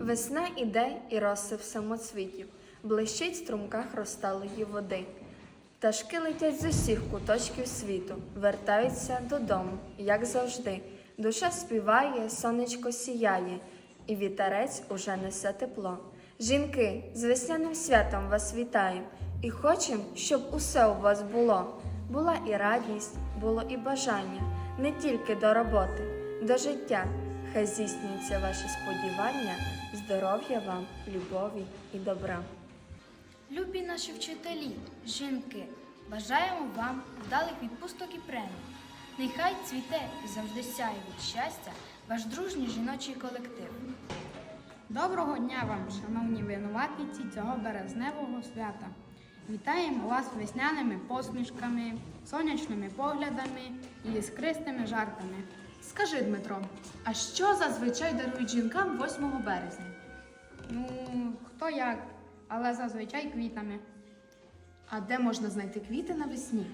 Весна іде і роси в самоцвітів, блищить в струмках розталої води. Пташки летять з усіх куточків світу, вертаються додому, як завжди. Душа співає, сонечко сіяє, і вітерець уже несе тепло. Жінки, з весняним святом вас вітаю, і хочем, щоб усе у вас було. Була і радість, було і бажання, не тільки до роботи, до життя. Хай здійснюються ваші сподівання, здоров'я вам, любові і добра. Любі наші вчителі, жінки, бажаємо вам вдалих відпусток і премій. Нехай цвіте і завжди сяє від щастя ваш дружній жіночий колектив. Доброго дня вам, шановні винуватниці цього березневого свята. Вітаємо вас весняними посмішками, сонячними поглядами і іскристими жартами. Скажи, Дмитро, а що зазвичай дарують жінкам 8 березня? Ну, хто як, але зазвичай квітами. А де можна знайти квіти навесні?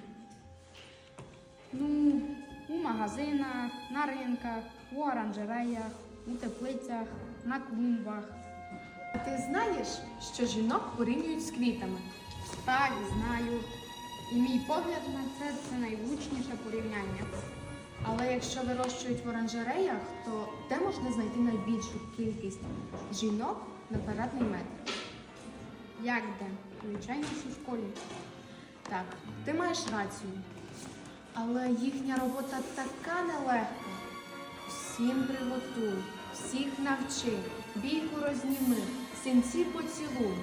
Ну, у магазинах, на ринках, у оранжереях, у теплицях, на клумбах. А ти знаєш, що жінок порівнюють з квітами? Так, знаю. І мій погляд на це це найвлучніше порівняння. Але якщо вирощують в оранжереях, то де можна знайти найбільшу кількість жінок на квадратний метр? Як де? Звичайно, в школі. Так, ти маєш рацію. Але їхня робота така нелегка. Всім приготуй, всіх навчи, бійку розніми, синці поцілуй.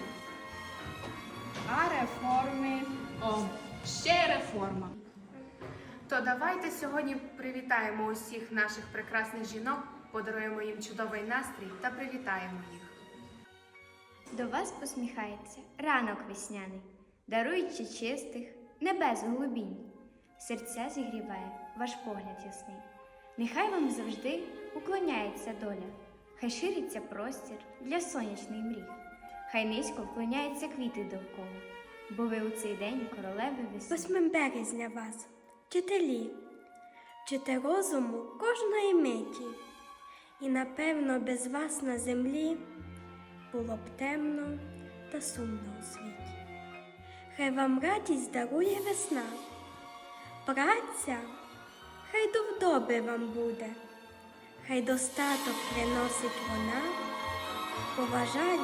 А реформи. О, ще реформа. То давайте сьогодні привітаємо усіх наших прекрасних жінок, подаруємо їм чудовий настрій та привітаємо їх. До вас посміхається ранок весняний, даруючи чистих небес голубінь. Серця зігріває ваш погляд ясний. Нехай вам завжди уклоняється доля, хай шириться простір для сонячних мрій. Хай низько вклоняються квіти довкола, бо ви у цей день королеви весни. 8 березня вас, вчителі, вчите розуму кожної миті, і напевно без вас на землі було б темно та сумно у світі. Хай вам радість дарує весна, праця, хай до вдоби вам буде, хай достаток приносить вона, поважають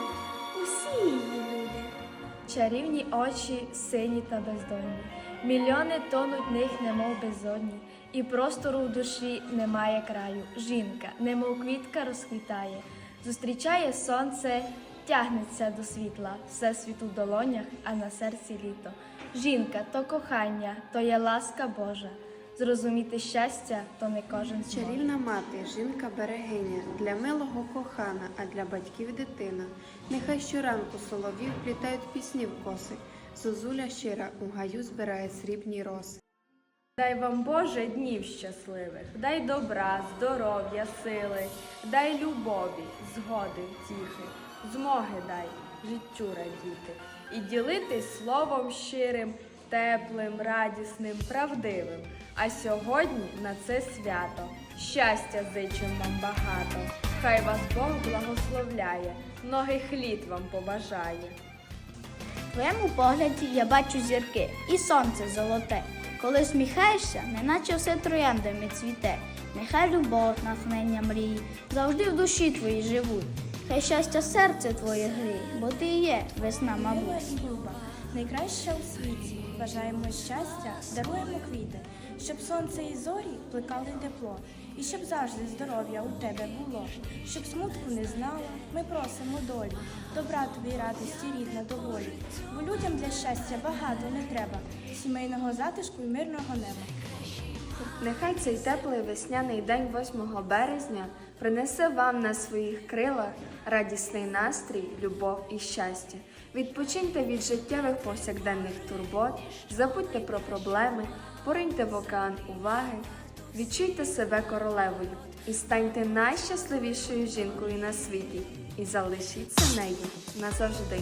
усі її люди. Чарівні очі сині та бездонні, мільйони тонуть них, немов безодні, і простору в душі немає краю. Жінка, немов квітка розквітає, зустрічає сонце, тягнеться до світла, все світ у долонях, а на серці літо. Жінка то кохання, то є ласка Божа. Зрозуміти щастя, то не кожен зможе. Чарівна мати, жінка берегиня, для милого кохана, а для батьків дитина. Нехай щоранку соловів плітають пісні в коси. Зозуля щира у гаю збирає срібні роси. Дай вам Боже днів щасливих, дай добра, здоров'я, сили, дай любові, згоди, втіхи, змоги дай життю радіти і ділитись словом щирим, теплим, радісним, правдивим. А сьогодні на це свято щастя зичим вам багато. Хай вас Бог благословляє, многих літ вам побажає. Твоєму погляді я бачу зірки і сонце золоте. Коли сміхаєшся, неначе все трояндами цвіте. Нехай любов, натхнення мрії завжди в душі твоїй живуть. Хай щастя серце твоє гріє, бо ти є весна, мабуть. люба, найкраща у світі. Бажаємо щастя, даруємо квіти, щоб сонце і зорі плекали тепло, і щоб завжди здоров'я у тебе було, щоб смутку не знала, ми просимо долі, добра тобі радості, рідна доволі. Бо людям для щастя багато не треба, сімейного затишку і мирного неба. Нехай цей теплий весняний день 8 березня принесе вам на своїх крилах радісний настрій, любов і щастя. Відпочиньте від життєвих повсякденних турбот, забудьте про проблеми, пориньте в океан уваги, відчуйте себе королевою і станьте найщасливішою жінкою на світі і залишіться нею назавжди.